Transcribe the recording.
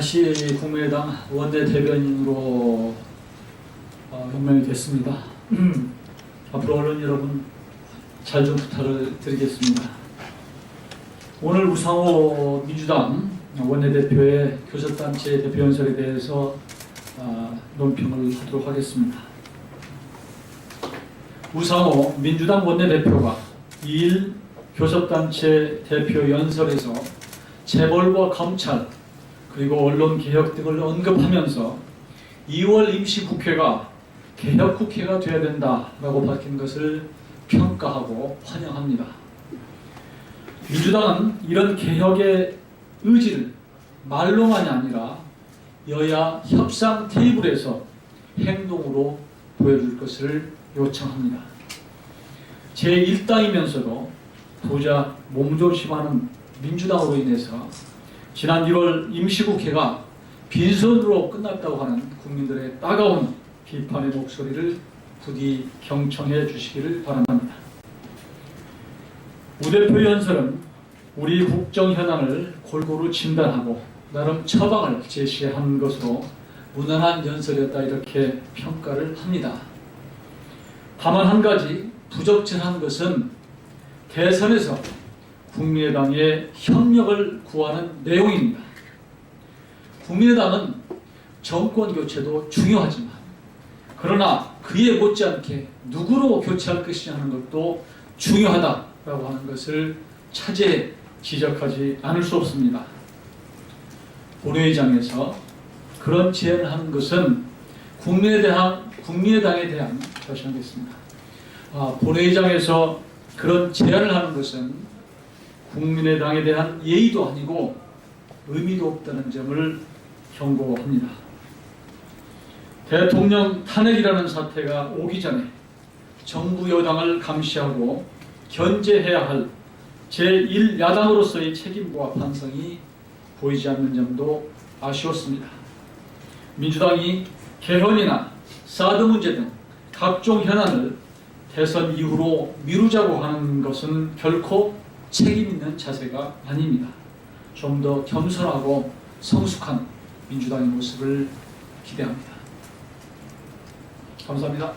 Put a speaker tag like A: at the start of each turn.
A: 다시 국민의당 원내 대변인으로 어,任命이 됐습니다. 앞으로 언론 여러분 잘 좀 부탁을 드리겠습니다. 오늘 우상호 민주당 원내대표의 교섭단체 대표연설에 대해서 아, 논평을 하도록 하겠습니다. 우상호 민주당 원내대표가 2일 교섭단체 대표 연설에서 재벌과 검찰 그리고 언론 개혁 등을 언급하면서 2월 임시국회가 개혁국회가 되어야 된다라고 밝힌 것을 평가하고 환영합니다. 민주당은 이런 개혁의 의지를 말로만이 아니라 여야 협상 테이블에서 행동으로 보여줄 것을 요청합니다. 제1당이면서도 보자 몸조심하는 민주당으로 인해서 지난 1월 임시국회가 빈손으로 끝났다고 하는 국민들의 따가운 비판의 목소리를 부디 경청해 주시기를 바랍니다. 우 대표 연설은 우리 국정 현안을 골고루 진단하고 나름 처방을 제시한 것으로 무난한 연설이었다 이렇게 평가를 합니다. 다만 한 가지 부적절한 것은 대선에서 국민의당의 협력을 구하는 내용입니다. 국민의당은 정권 교체도 중요하지만 그러나 그에 못지않게 누구로 교체할 것이냐 하는 것도 중요하다라고 하는 것을 차제 지적하지 않을 수 없습니다. 본회의장에서 그런 제안을 하는 것은 국민에 대한 국민의당에 대한 다시 하겠습니다. 아, 본회의장에서 그런 제안을 하는 것은 국민의당에 대한 예의도 아니고 의미도 없다는 점을 경고합니다. 대통령 탄핵이라는 사태가 오기 전에 정부 여당을 감시하고 견제해야 할 제1야당으로서의 책임과 반성이 보이지 않는 점도 아쉬웠습니다. 민주당이 개헌이나 사드 문제 등 각종 현안을 대선 이후로 미루자고 하는 것은 결코 책임 있는 자세가 아닙니다. 좀 더 겸손하고 성숙한 민주당의 모습을 기대합니다. 감사합니다.